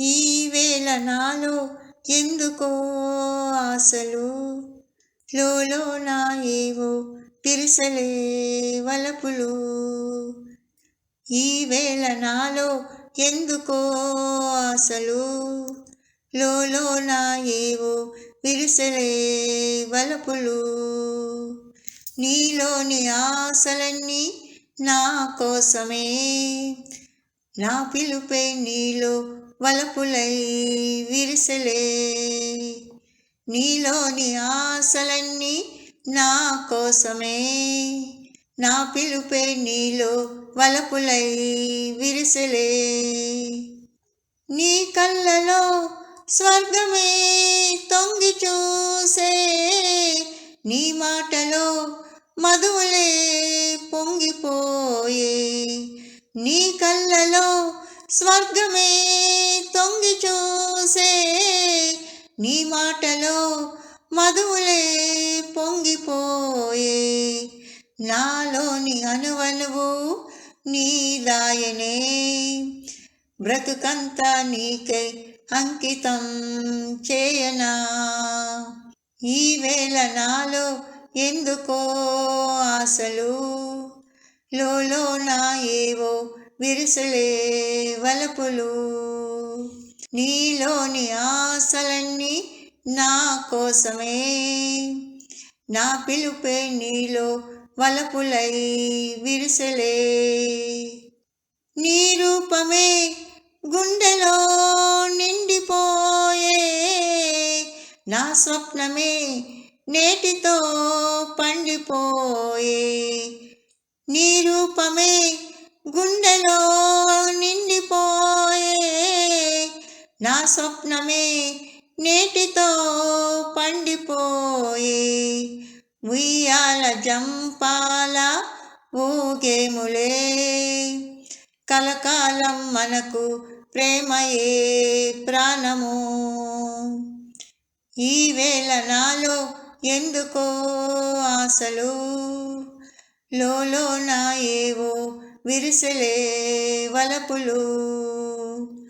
ఈ వేళ నాలో ఎందుకో ఆశలు? లోలో నా ఏవో పిరిసలే వలపులు. ఈ వేళ నాలో ఎందుకో ఆశలు? లోలో నా ఏవో విరిసలే వలపులు. నీలోని ఆశలన్నీ నా కోసమే. నా పిలుపే నీలో వలపులై విరిసలే. నీలోని ఆశలన్నీ నా కోసమే. నా పిలుపే నీలో వలపులై విరిసలే. నీ కళ్ళలో స్వర్గమే తొంగి చూసే. నీ మాటలో మధువులే పొంగిపోయే. నీ కళ్ళలో స్వర్గమే తొంగి చూసే నీ మాటలో మధువులే పొంగిపోయే. నాలోని అనువనువు నీదాయనే బ్రతుకంతా నీకే అంకితం చేయనా? ఈ నాలో ఎందుకో ఆశలు? లోలో నా ఏవో విరుసలే వలపులు. నీలోని ఆశలన్నీ నా కోసమే. నా పిలుపే నీలో వలపులై విరుసలే. నీ రూపమే గుండెలో నిండిపోయే. నా స్వప్నమే నేటితో పండిపోయే. నీ రూపమే స్వప్నమే నేటితో పండిపోయి. ఉయ్యాల జంపాల ఊగేములే కలకాలం మనకు ప్రేమయే ప్రాణము. ఈ వేళ నాలో ఎందుకో ఆశలు? లోలో నా ఏవో విరిసలే వలపులు.